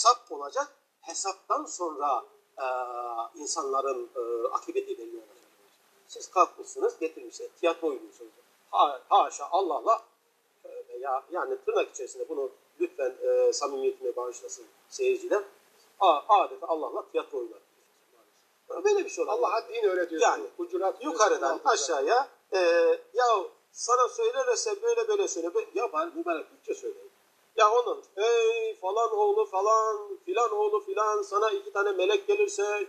hesap olacak. Hesaptan sonra e, insanların e, akıbeti belli olacak. Siz kalkmışsınız, getirmişsiniz, tiyatro oynuyorsunuz. Ha, haşa Allah'la tövbe ya yani tırnak içerisinde bunu lütfen e, samimiyetine bağışlasın seyirciler. A, adeta Allah'la tiyatro oynar. Böyle bir şey olabilir. Allah din öğretiyor. Yani Hucurat yukarıdan aşağıya e, ya sana söylerse böyle böyle söyle. Ya bari mübarek Türkçe söyleyin. Ya onun ey falan oğlu falan filan oğlu filan sana iki tane melek gelirse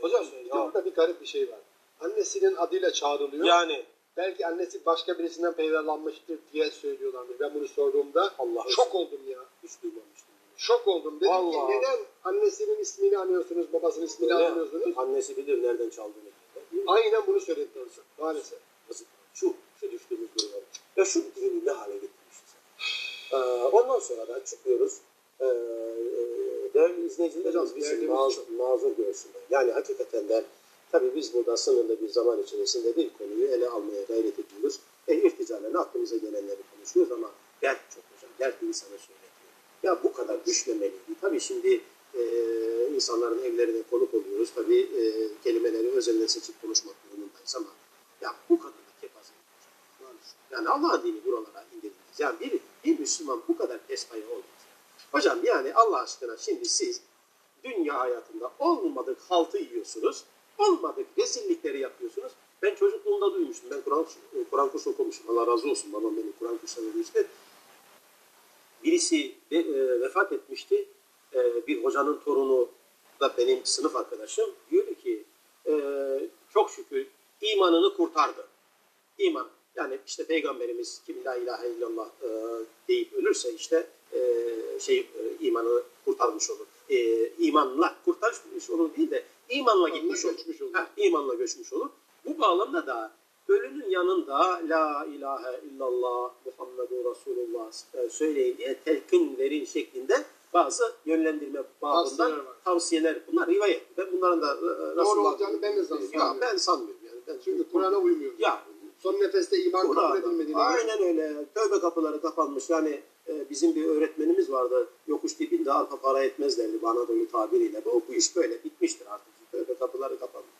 Hocam bir de burada bir garip bir şey var. Annesinin adıyla çağrılıyor. yani Belki annesi başka birisinden peydalanmıştır diye söylüyorlarmış. Ben bunu sorduğumda Allah şok oldum ya. hiç duymamıştım. Şok oldum. Dedim Vallahi. ki neden annesinin ismini anıyorsunuz, babasının ismini Öyle. anıyorsunuz? Annesi bilir nereden çaldığını. Aynen bunu söylediler hocam. Maalesef. Şu, şu düştüğümüz durum. Ya şu dini ne hale getirmişiz? Ee, ondan sonra da çıkıyoruz. Ee, değerli izleyicilerimiz Hocam, bizi çok. mazur görsünler. Yani hakikaten de tabii biz burada sınırlı bir zaman içerisinde bir konuyu ele almaya gayret ediyoruz. E, irticalen aklımıza gelenleri konuşuyoruz ama dert çok hocam. Dert insanı söyletiyor. Ya bu kadar düşmemeliydi. Tabii şimdi e, insanların evlerine konuk oluyoruz. Tabii e, kelimeleri özenle seçip konuşmak durumundayız ama ya bu kadar. Yani Allah'ın dini buralara indirilmez. Yani bir, bir Müslüman bu kadar pespaya olmaz. Hocam yani Allah aşkına şimdi siz dünya hayatında olmadık haltı yiyorsunuz. Olmadık rezillikleri yapıyorsunuz. Ben çocukluğumda duymuştum. Ben Kur'an Kur'an kursu okumuşum. Allah razı olsun. Babam beni Kur'an kursuna vermişti. Birisi ve- e, vefat etmişti. E, bir hocanın torunu da benim sınıf arkadaşım. Diyordu ki e, çok şükür imanını kurtardı. İman. Yani işte Peygamberimiz kim la ilahe illallah e, deyip ölürse işte e, şey e, imanı kurtarmış olur. E, imanla kurtarmış olur değil de imanla gitmiş olur. göçmüş olur. Ha, imanla göçmüş olur. Bu bağlamda da ölünün yanında la ilahe illallah Muhammedur Resulullah e, söyleyin diye telkin verin şeklinde bazı yönlendirme babından Tavsiyeler. Bunlar rivayet. Ben bunların da e, Doğru Resulullah- olacağını ben de Ya sanmıyorum. ben sanmıyorum yani. Ben Çünkü Kur'an'a uymuyor. ya Son nefeste iman kabul Aynen öyle. Tövbe kapıları kapanmış. Yani e, bizim bir öğretmenimiz vardı. Yokuş dibinde arpa para etmez derdi bana Anadolu tabiriyle. Bu, bu iş böyle bitmiştir artık. Tövbe kapıları kapanmış.